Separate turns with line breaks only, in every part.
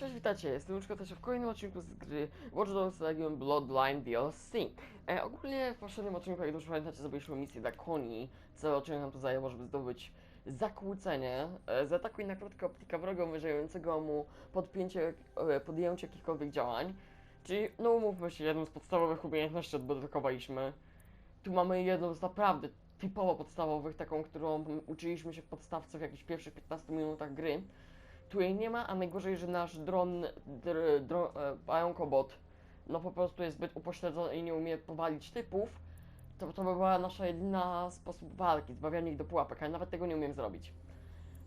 Cześć, witajcie, jestem Łuczko, też w kolejnym odcinku z gry Watch Dogs Legion Bloodline DLC. E, ogólnie w poprzednim odcinku, jak dobrze pamiętacie, zrobiliśmy misję dla koni. Cały odcinek nam to zajęło, żeby zdobyć zakłócenie. E, zaatakuj na krótko optyka wroga umożliwiającego mu podpięcie, e, podjęcie jakichkolwiek działań. Czyli, no umówmy się, jedną z podstawowych umiejętności odblokowaliśmy. Tu mamy jedną z naprawdę typowo podstawowych, taką, którą uczyliśmy się w podstawce w jakichś pierwszych 15 minutach gry. Tu jej nie ma, a najgorzej, że nasz dron, dr, dro, e, pająkobot, no po prostu jest zbyt upośledzony i nie umie powalić typów, to, to by była nasza jedyna sposób walki, zbawianie ich do pułapek, ale nawet tego nie umiem zrobić.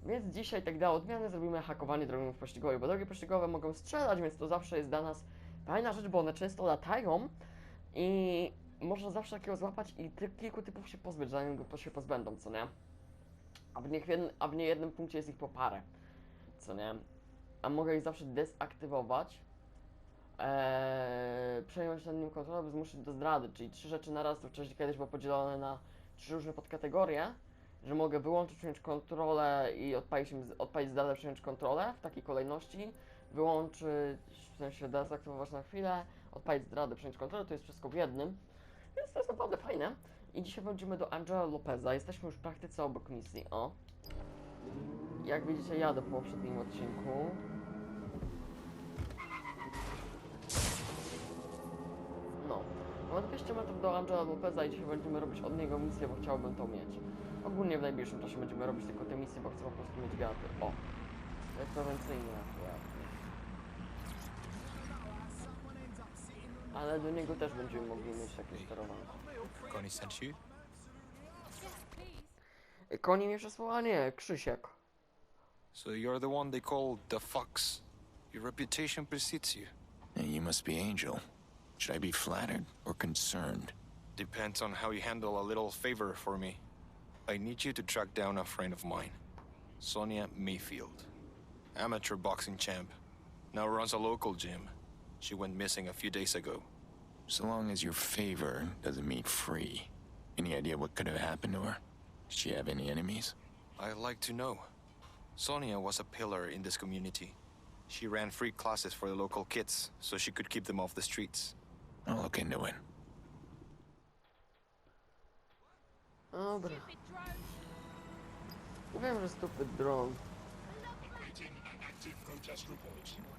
Więc dzisiaj, tak dla odmiany, zrobimy hakowanie drogów pościgowych, bo drogi pościgowe mogą strzelać, więc to zawsze jest dla nas fajna rzecz, bo one często latają i można zawsze takiego złapać i ty, kilku typów się pozbyć, zanim go się pozbędą, co nie? A w, nie, a w niejednym punkcie jest ich po parę co nie? A mogę ich zawsze dezaktywować, eee, przejąć nad nim kontrolę, by zmusić do zdrady, czyli trzy rzeczy na raz, to wcześniej kiedyś było podzielone na trzy różne podkategorie, że mogę wyłączyć, przejąć kontrolę i odpalić, odpalić zdradę, przejąć kontrolę w takiej kolejności, wyłączyć, w sensie dezaktywować na chwilę, odpalić zdradę, przejąć kontrolę, to jest wszystko w jednym, więc to jest naprawdę fajne. I dzisiaj wchodzimy do Angela Lopeza, jesteśmy już w praktyce obok misji, o. Jak widzicie, jadę po poprzednim odcinku. No. Mam 200 metrów do Angela Lopeza i dzisiaj będziemy robić od niego misję, bo chciałbym to mieć. Ogólnie w najbliższym czasie będziemy robić tylko te misje, bo chcę po prostu mieć gaty. O! Jest prewencyjnie. Ale do niego też będziemy mogli mieć takie sterowanie.
Connie sent you?
Koni mnie przesłała? Nie, Krzysiek.
So you're the one they call the Fox. Your reputation precedes you.
And you must be Angel. Should I be flattered or concerned?
Depends on how you handle a little favor for me. I need you to track down a friend of mine, Sonia Mayfield. Amateur boxing champ. Now runs a local gym. She went missing a few days ago.
So long as your favor doesn't mean free. Any idea what could have happened to her? Did she have any enemies?
I'd like to know. Sonia was a pillar in this community. She ran free classes for the local kids so she could keep them off the streets.
I'll look into it.
Dobra. Wiem, że stupid drone.
All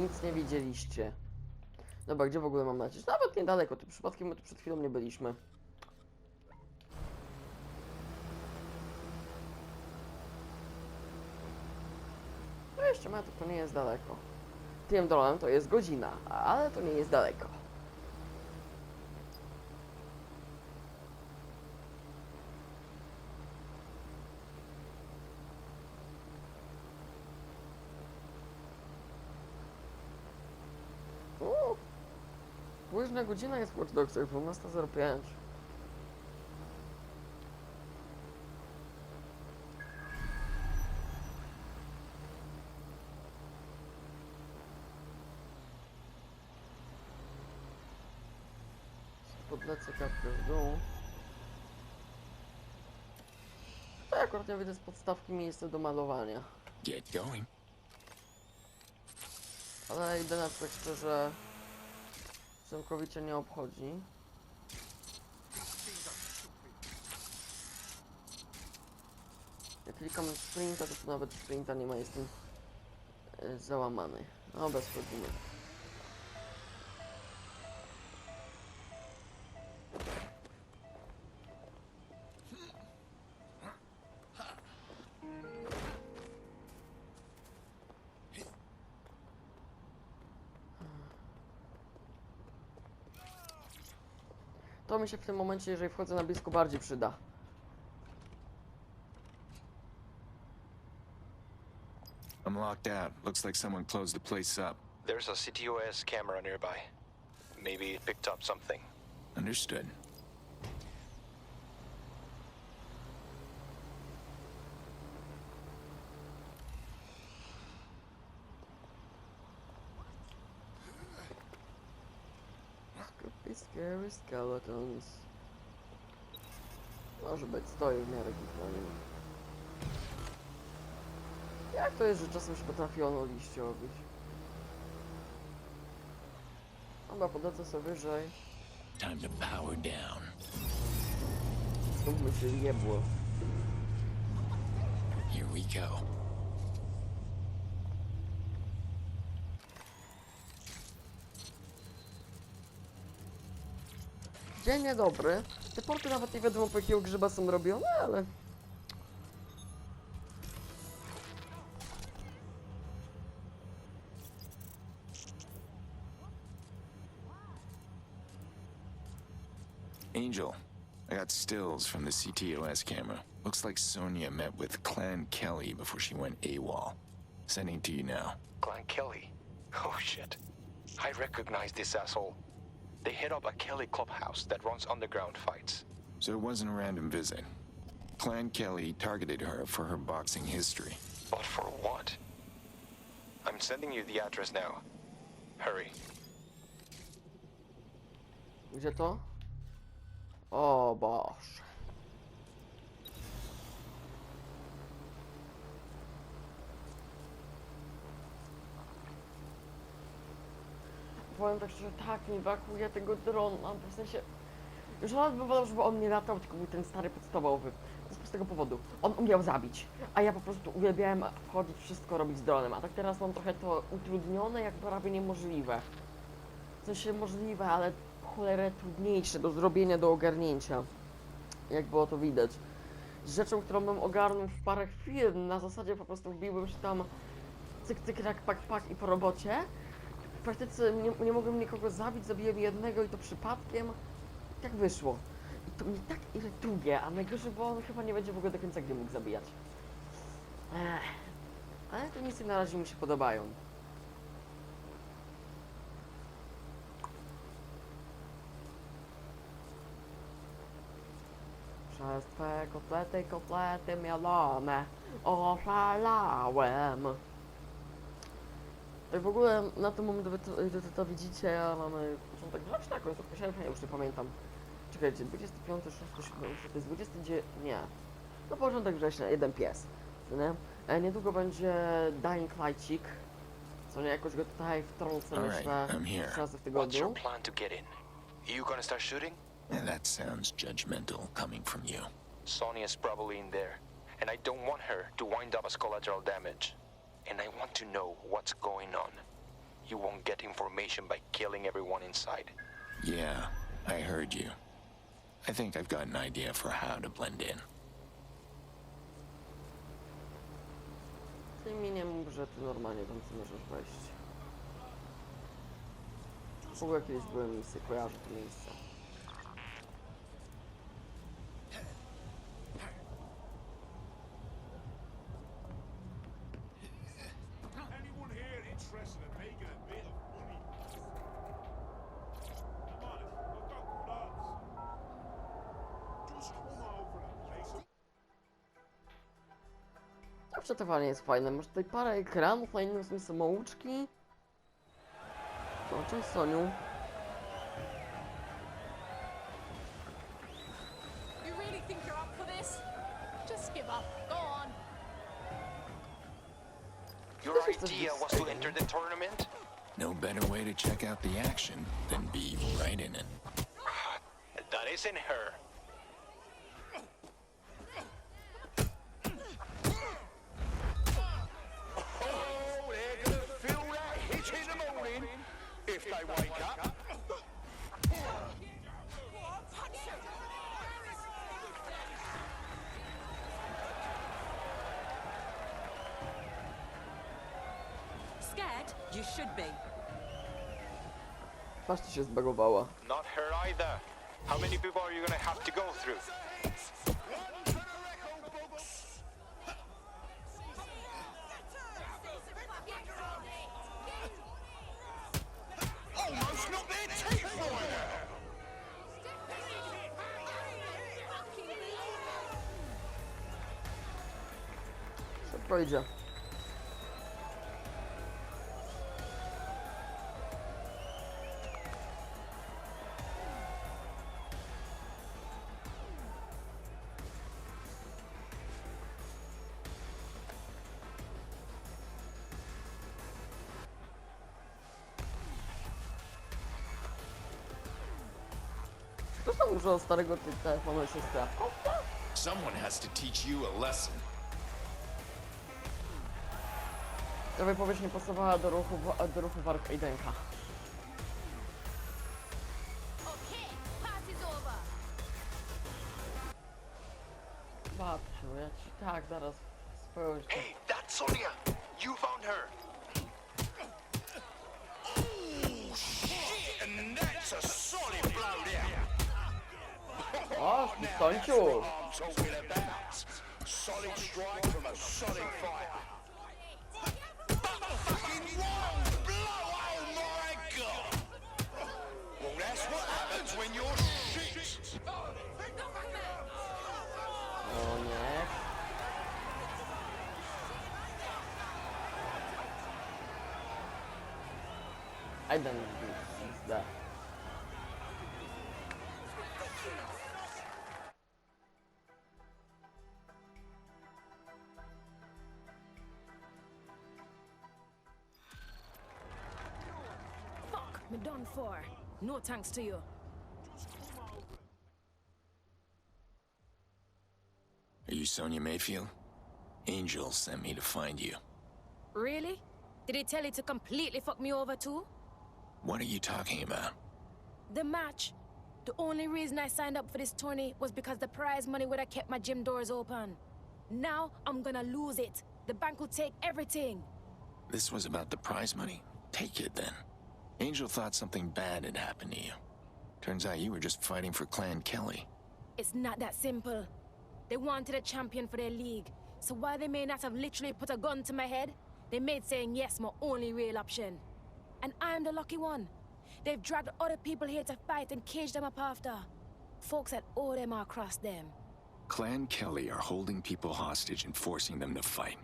Nic nie widzieliście. Dobra, gdzie w ogóle mam lecieć? Nawet niedaleko, tu przypadkiem my tu przed chwilą nie byliśmy. No jeszcze metrów, to nie jest daleko. Tym dronem to jest godzina, ale to nie jest daleko. O! Późna godzina jest w Watch Dogsach, 12.05. Podlecę kapkę w dół. To ja akurat nie widzę z podstawki miejsce do malowania.
Get going.
Ale idę na tak szczerze całkowicie nie obchodzi. Jak klikam sprinta, to nawet sprinta nie ma, jestem e, załamany. Dobra, schodzimy. To mi się w tym momencie, jeżeli wchodzę na blisko, bardziej przyda.
I'm locked out. Looks like someone closed the place up.
There's a CTOS camera nearby. Maybe it picked up something.
Understood.
Scary skeletons. Może być, stoi w miarę gitnie. Jak to jest, że czasem się potrafi ono liście obić? Dobra, podlecę sobie wyżej.
Time to power down.
Zróbmy się jebło.
Here we go.
Dzień niedobry. Te porty nawet nie wiadomo po jakiego grzyba są robione, ale...
Angel, I got stills from the CTOS camera. Looks like Sonia met with Clan Kelly before she went AWOL. Sending to you now.
Clan Kelly. Oh shit. I recognize this asshole. They hit up a Kelly clubhouse that runs underground fights.
So it wasn't a random visit. Clan Kelly targeted her for her boxing history.
But for what? I'm sending you the address now. Hurry.
Gdzie to? O Boże. Powiem tak szczerze, tak mi brakuje tego drona, w sensie... Już nawet bym wolał, żeby on nie latał, tylko był ten stary podstawowy. Z prostego powodu. On umiał zabić, a ja po prostu uwielbiałem wchodzić, wszystko robić z dronem, a tak teraz mam trochę to utrudnione, jak prawie niemożliwe. W sensie możliwe, ale cholerę trudniejsze do zrobienia, do ogarnięcia. Jak było to widać. Rzeczą, którą bym ogarnął w parę chwil, na zasadzie po prostu wbiłbym się tam cyk, cyk, rak, pak, pak i po robocie. Praktyce nie, nie mogłem nikogo zabić, zabiłem jednego i to przypadkiem. Tak wyszło. I to mi tak irytuje, a najgorsze, bo on chyba nie będzie w ogóle do końca gry mógł zabijać. Ech. Ale te misje na razie mi się podobają. Przez twe kotlety, kotlety mielone oszalałem. Tak w ogóle na tym moment, gdy to, gdy to widzicie, ja mamy początek września, końcówkę sierpnia, już nie pamiętam. Czekajcie, 25, 6, 7, 8, to jest 29, nie. No początek września, jeden pies, nie? E, niedługo będzie Dying Lightcik, co nie, jakoś go tutaj wtrącę,
Alright,
myślę,
I'm here.
trzy razy w
What's your
tygodniu.
plan to get in? You gonna start shooting?
And that sounds judgmental coming from you.
Sonia's probably in there, and I don't want her to wind up as collateral damage. And I want to know what's going on. You won't get information by killing everyone inside.
Yeah, I heard you. I think I've got an idea for how to blend in.
Ty mi nie mów, że ty normalnie tam co możesz wejść. W ogóle kiedyś byłem misję, kojarzę to miejsce. Fajnie jest fajne. Masz tutaj parę ekranów, na innym są samouczki. No, cześć Soniu.
Your idea was to enter the tournament?
No better way to check out the action than be right in it.
That isn't her.
You should be.
Patrzcie się zbagowała.
Not her either. How many people are you gonna have to go through?
Dużo starego ty- telefonu jest strawką.
Someone has to teach you a lesson.
Ta wypowiedź nie pasowała do ruchu, wa- do ruchu Warka i I don't that.
Fuck, me done for. No thanks to you.
Are you Sonia Mayfield? Angel sent me to find you.
Really? Did he tell you to completely fuck me over too?
What are you talking about?
The match. The only reason I signed up for this tourney was because the prize money would have kept my gym doors open. Now I'm gonna lose it. The bank will take everything.
This was about the prize money? Take it then. Angel thought something bad had happened to you. Turns out you were just fighting for Clan Kelly.
It's not that simple. They wanted a champion for their league. So while they may not have literally put a gun to my head, they made saying yes my only real option. And I'm the lucky one. They've dragged other people here to fight and cage them up after. Folks that owe them are across them.
Clan Kelly are holding people hostage and forcing them to fight.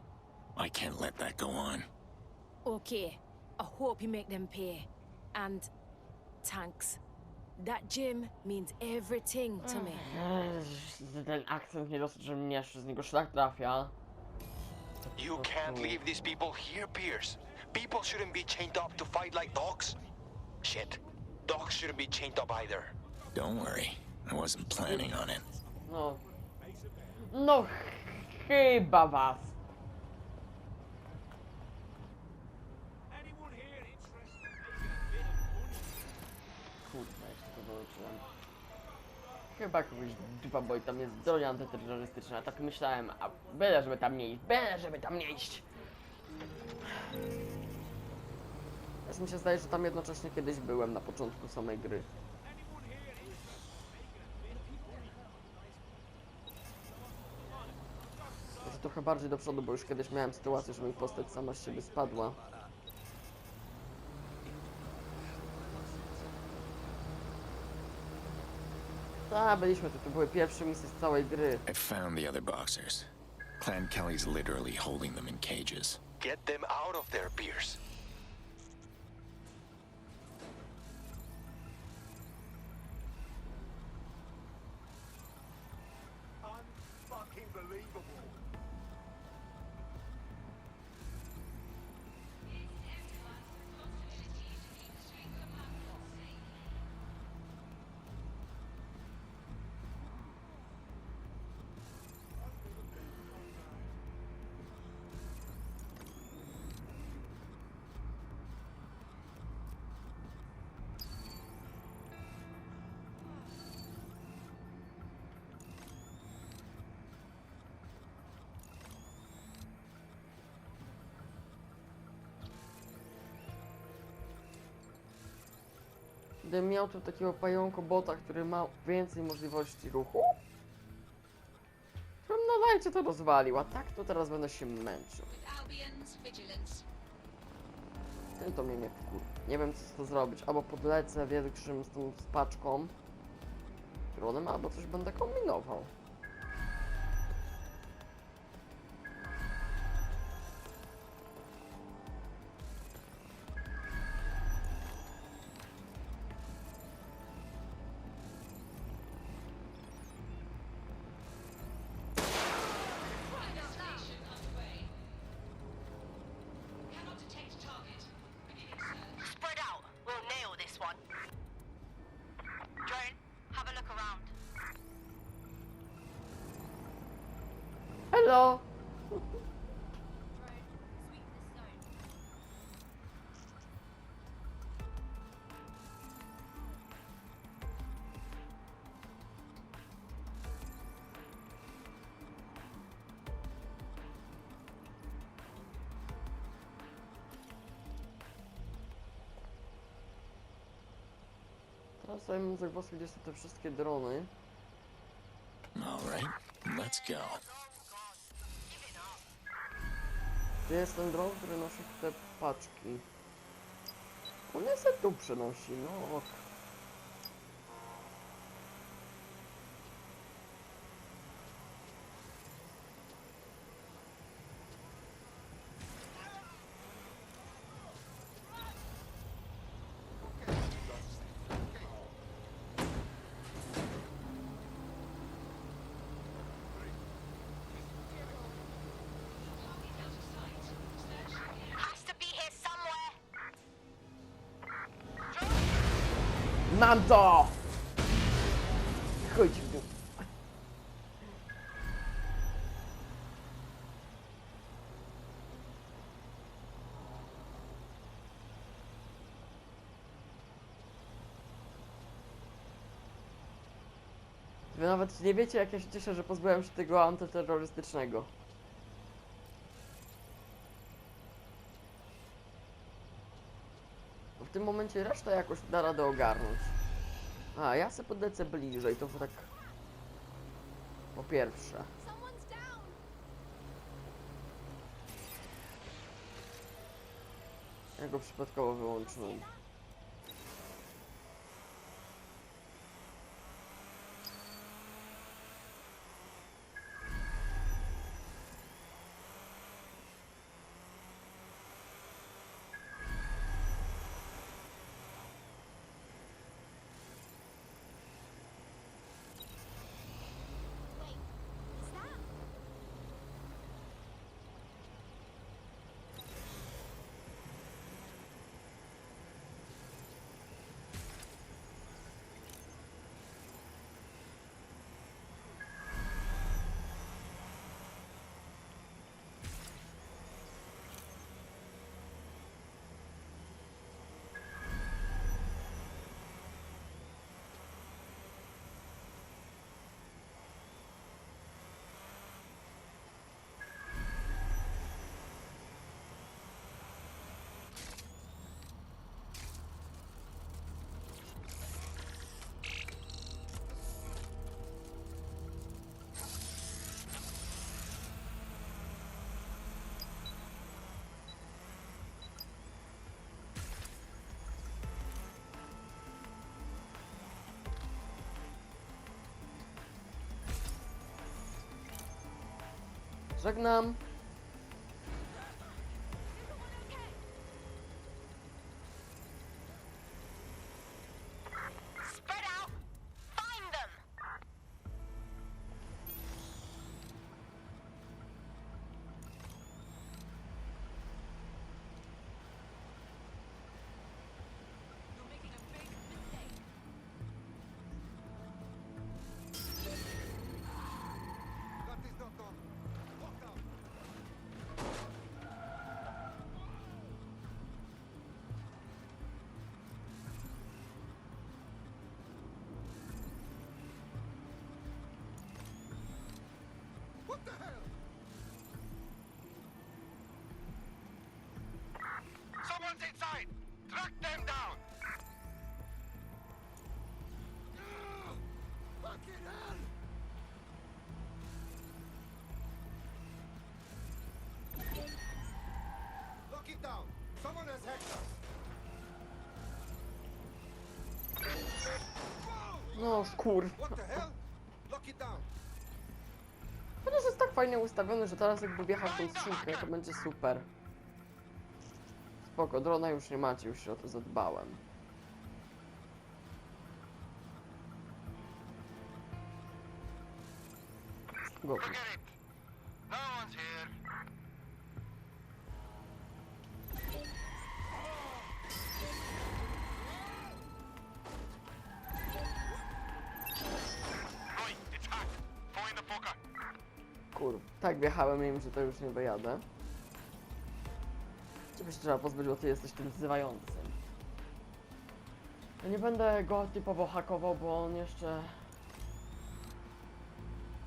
I can't let that go on.
Okay, I hope you make them pay. And thanks. That gym means everything to me.
Mm. Ten akcent nie dosyć, że mnie jeszcze z niego szlak trafia.
You can't leave these people here, Pierce. People shouldn't be chained up to fight like dogs. Shit. Dogs shouldn't be chained up either.
Don't worry, I wasn't planning on it.
No. No ch- chyba was.
Anyone here interested in making a bit of money?
Kurwa, jeszcze to wyłączyłem. Chyba kogoś dupa, bo i tam jest broń antyterrorystyczna, tak myślałem, a byle żeby tam nie iść, byle żeby tam nie iść. Aż mi się zdaje, że tam jednocześnie kiedyś byłem na początku samej gry. Może trochę bardziej do przodu, bo już kiedyś miałem sytuację, że mi postać sama z siebie spadła. Tak, byliśmy tu, to były pierwsze misje z całej gry.
I found the other boxers. Clan Kelly's literally holding them in cages.
Get them out of there, Pierce. Unbelievable.
Gdybym miał tu takiego pająko bota, który ma więcej możliwości ruchu, to bym na lajcie to rozwalił, a tak to teraz będę się męczył. Ten to mnie nie wkur... Nie wiem co z to zrobić, albo podlecę większym z tą z paczką dronem, albo coś będę kombinował. Teraz sobie muszę głos, gdzie są te wszystkie drony.
All right, let's go.
Gdzie jest ten dron, który nosi te paczki? On se tu przenosi, no ok.
Has to be here somewhere.
To! Chodź w dół. Wy nawet nie wiecie, jak ja się cieszę, że pozbyłem się tego antyterrorystycznego. W tym momencie reszta jakoś da radę ogarnąć. A, ja se podlecę bliżej, to tak... Po pierwsze. Ja go przypadkowo wyłączyłem. Żegnam.
Someone's inside! Track them down!
Fucking hell! Lock it down. Someone has hacked us. Whoa!
No skur.
What the hell?
Fajnie ustawiony, że teraz jakby wjechał tą skrzynkę, to będzie super. Spoko, drona już nie macie, już się o to zadbałem. Go.
Forget
tak wjechałem im, że to już nie wyjadę. Ciebie się trzeba pozbyć, bo ty jesteś tym wzywającym. Ja nie będę go typowo hakował, bo on jeszcze...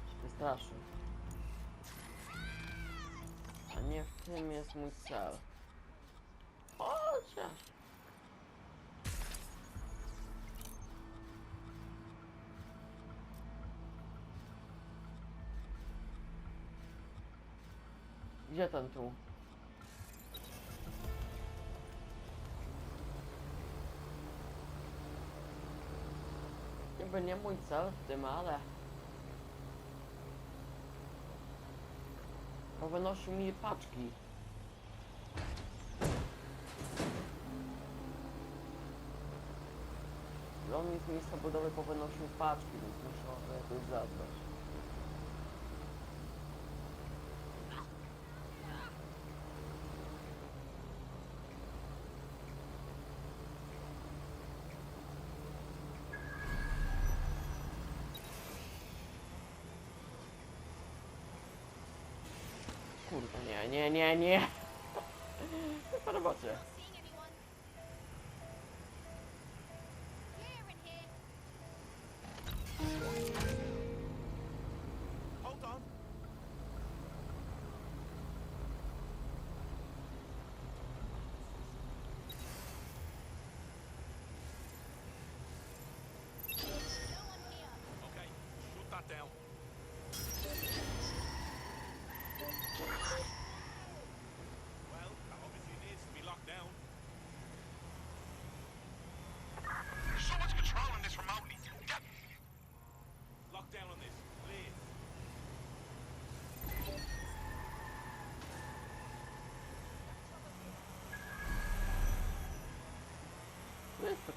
się wystraszy. A nie w tym jest mój cel. Gdzie ten tu? Niby nie mój cel w tym, ale... Bo wynosił mi paczki. I On mi z miejsca budowy powynosił paczki, więc muszę o to jakoś zadbać. Kurwa, nie, nie, nie, nie. Po robocie.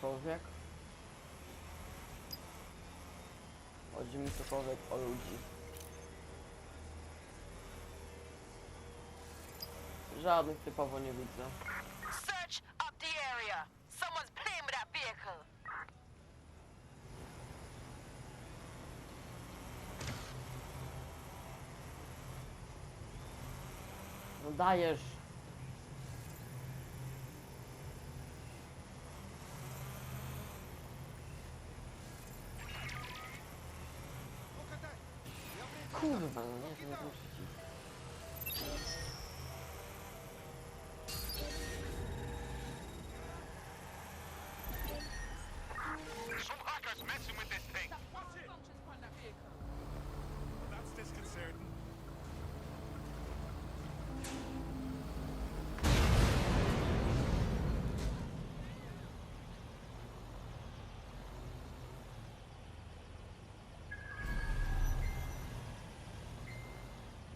Cokolwiek. Chodzi mi cokolwiek o ludzi. Żadnych typowo nie widzę.
Search up the area. Someone's playing with that vehicle.
No dajesz! Kurwa,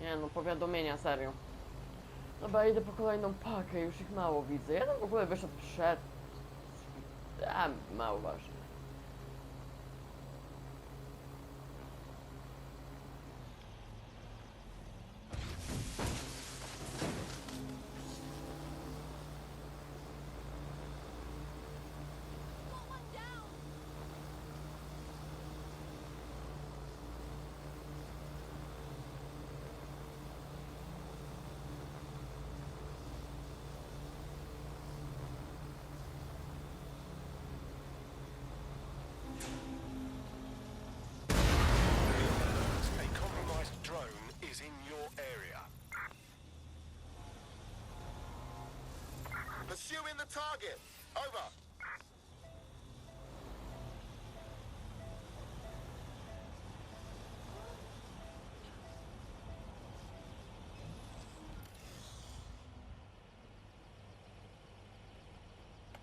Nie no, powiadomienia, serio. Dobra, idę po kolejną pakę, już ich mało widzę. Jeden w ogóle wyszedł przed... A, mało ważne.
Pursuing the target. Over.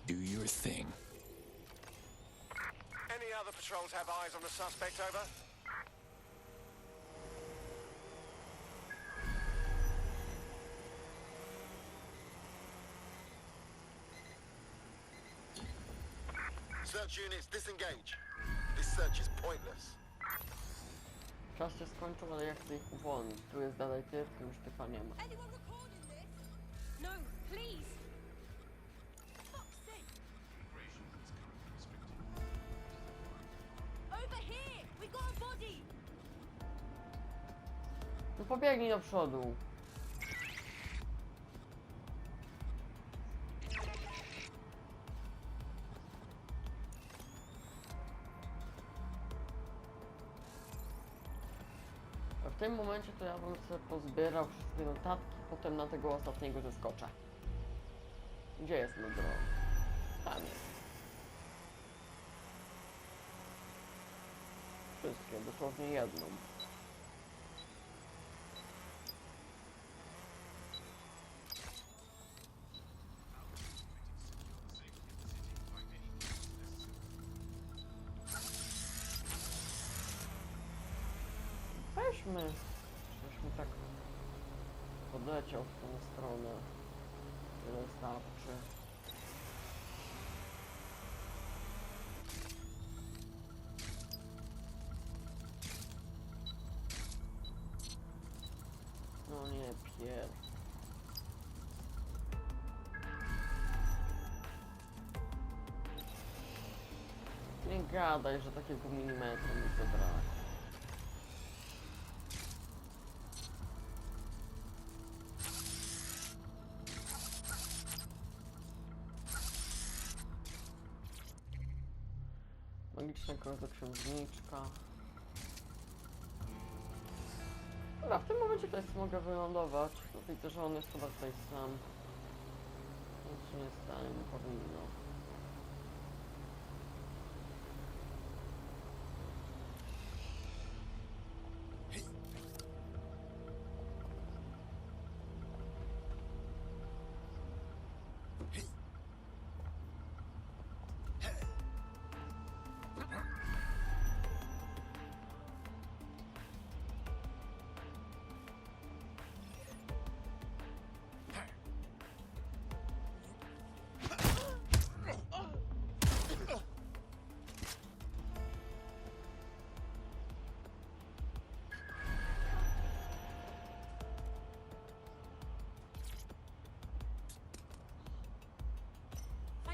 Do your thing.
Any other patrols have eyes on the suspect, over? Search units, disengage. This search is pointless.
Czas się skończył, ale ja chcę ich uwolnić. Tu jest dalej typ, tu już typa nie ma.
Anyone recording this?
No, please.
Fuck's sake. Over here. We got a body.
No pobiegnij do przodu. Tym momencie to ja bym sobie pozbierał wszystkie notatki, potem na tego ostatniego zeskoczę. Gdzie jest mój dron? Tam jest. Wszystkie, dosłownie jedną. Weźmy. Żeśmy tak podleciał w tą stronę. Tyle starczy. No nie, pier. Nie gadaj, że takiego milimetru mi to. Magiczna księżniczka. Dobra, w tym momencie to jest mogę wylądować. Widzę, że on jest chyba tutaj sam. Nic się nie stanie, nie powinno.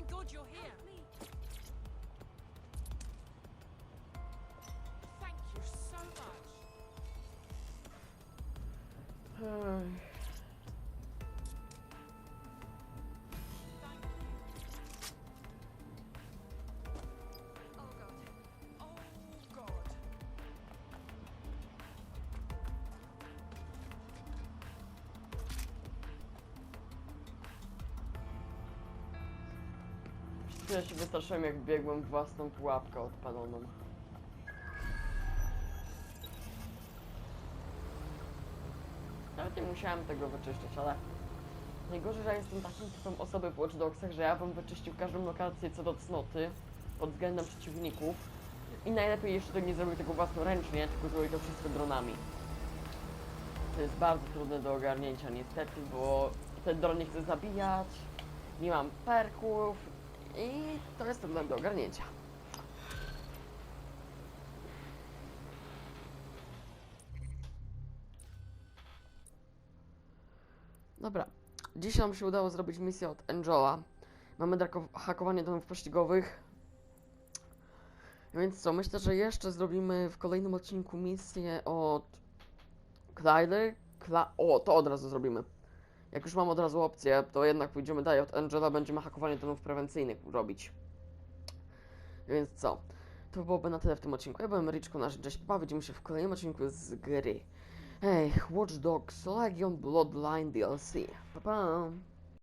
God you're here.
Chwilę się wystraszyłem, jak biegłem własną pułapkę odpaloną. Nawet nie musiałem tego wyczyszczać, ale... Najgorzej, że ja jestem takim typem osoby w Watch Dogsach, że ja bym wyczyścił każdą lokację co do cnoty pod względem przeciwników i najlepiej jeszcze to nie zrobił tego własnoręcznie, tylko zrobił to wszystko dronami. To jest bardzo trudne do ogarnięcia niestety, bo ten dron nie chce zabijać, nie mam perków i to jest trudne do ogarnięcia. Dobra, dzisiaj nam się udało zrobić misję od Angela. Mamy hakowanie domów pościgowych. Więc co, myślę, że jeszcze zrobimy w kolejnym odcinku misję od Clyde. Kla o, to od razu zrobimy. Jak już mam od razu opcję, to jednak pójdziemy dalej od Angela, będziemy hakowanie domów prewencyjnych robić. Więc co? To byłoby na tyle w tym odcinku. Ja byłem Ryczko, nasz cześć, pa, widzimy się w kolejnym odcinku z gry. Hey, Watch Dogs Legion Bloodline DLC. Pa, pa.